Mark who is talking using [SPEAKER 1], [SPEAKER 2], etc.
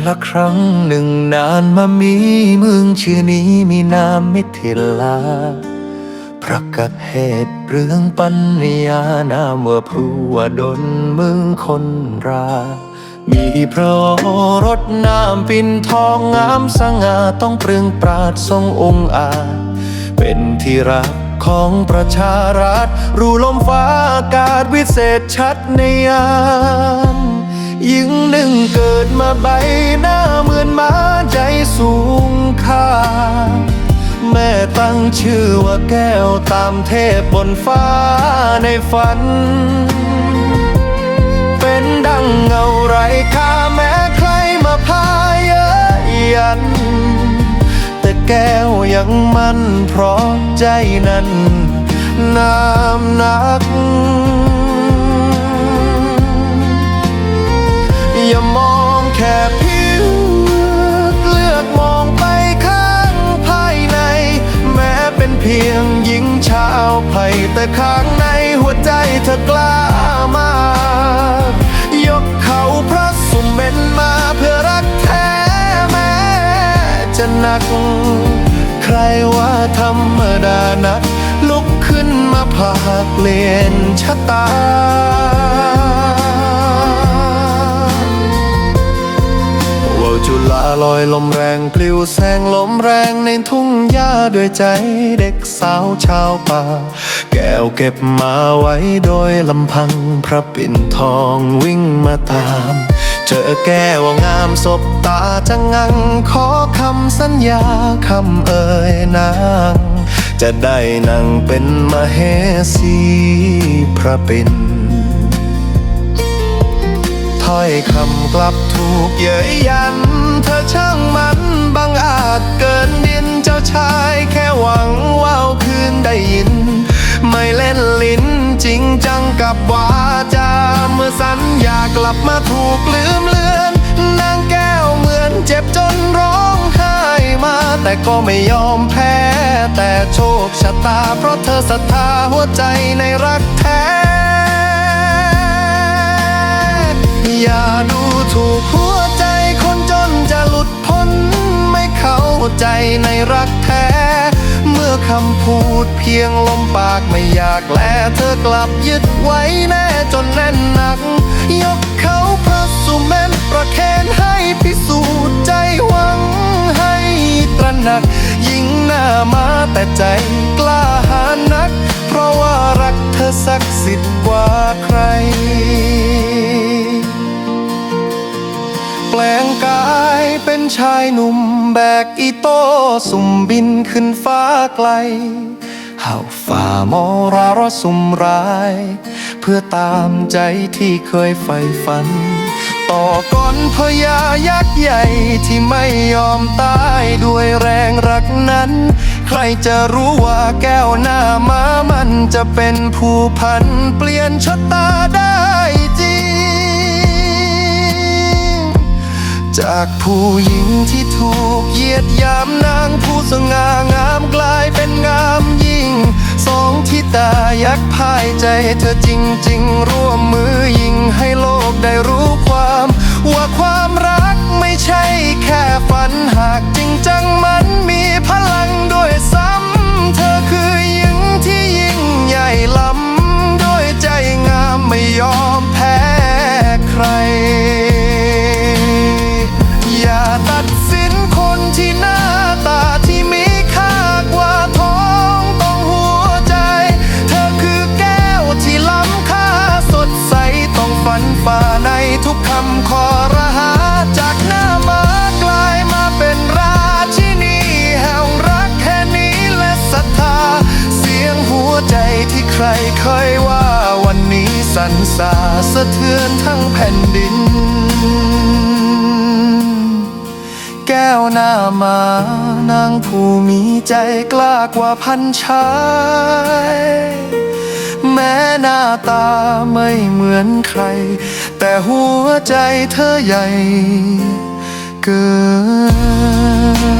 [SPEAKER 1] การละครั้งหนึ่งนานมามีเมืองชื่อนี้มีนามมิถิลาประกาศเหตุเรื่องปัญญานามว่าผู้ว่าดนเมืองคนรา มีพระโอรถนามปินทองงามสง่าต้องเปลืองปราดทรงองค์อาจเป็นที่รักของประชารัฐ รู้ลมฟ้าอากาศวิเศษชัดในยาม ยิ่งหนึ่งเกิดมาใบหน้าเหมือนม้าใจสูงค่า แม่ตั้งชื่อว่าแก้วตามเทพบนฟ้าในฝัน เป็นดังเงาไรค่าแม้ใครมาพาเยอะยัน แต่แก้วยังมั่นเพราะใจนั้นนามนัก เพียงหญิงชาวไผ่แต่ข้างในหัวใจเธอกล้ามากยกเขาพระสุเมนมาเพื่อรักแท้แม้จะหนัก ใครว่าธรรมดานัก ลุกขึ้นมาพาเปลี่ยนชะตา ลอยลมแรงปลิวแสงลมแรงในทุ่งหญ้าด้วยใจเด็กสาวชาวป่า แก้วเก็บมาไว้โดยลำพังพระปิ่นทองวิ่งมาตาม เจอแก้วงามศบตาจะงัง ขอคำสัญญาคำเอ่ยนาง จะได้นั่งเป็นมเหสีพระปิ่น ถ้อยคำกลับถูกเย้ยยัน เธอช่างมันบังอาจเกินดินเจ้าชายแค่หวังว่าวคืนได้ยิน ไม่เล่นลิ้นจริงจังกับวาจาเมื่อสัญญากลับมาถูกลืมเลือนนางแก้วเหมือนเจ็บจนร้องไห้มา แต่ก็ไม่ยอมแพ้ แต่โชคชะตา เพราะเธอศรัทธาหัวใจในรักแท้ อย่าดูถูกหัวใจคนจนจะหลุดพ้น ไม่เข้าใจในรักแท้ เมื่อคำพูดเพียงลมปากไม่อยากแลเธอกลับยึดไว้แน่จนแน่นหนัก ยกเขาพระสุเมนประเคนให้พิสูจน์ใจหวังให้ตระหนัก ยิ่งหน้ามาแต่ใจกล้าหาญนัก เพราะว่ารักเธอศักดิ์สิทธิ์กว่าใคร ชายหนุ่มแบกอีโต้สุ่มบินขึ้นฟ้าไกลเห่าฝ่ามอรารสุ่มร้าย เพื่อตามใจที่เคยใฝ่ฝัน ต่อก่อนพญายักษ์ใหญ่ที่ไม่ยอมตายด้วยแรงรักนั้น ใครจะรู้ว่าแก้วหน้ามามันจะเป็นผู้พัน เปลี่ยนชะตาได้ จากผู้หญิงที่ถูกเหยียดยามนางผู้สง่างามกลายเป็นงามยิ่ง สองที่ตายักพ่ายใจเธอจริง ๆ ร่วมมือยิงให้โลกได้รู้ความ ว่าความรักไม่ใช่แค่ฝันหาก สาสะเทือนทั้งแผ่นดิน แก้วหน้ามานางผู้มีใจกล้ากว่าพันชาย แม้หน้าตาไม่เหมือนใคร แต่หัวใจเธอใหญ่ เกิน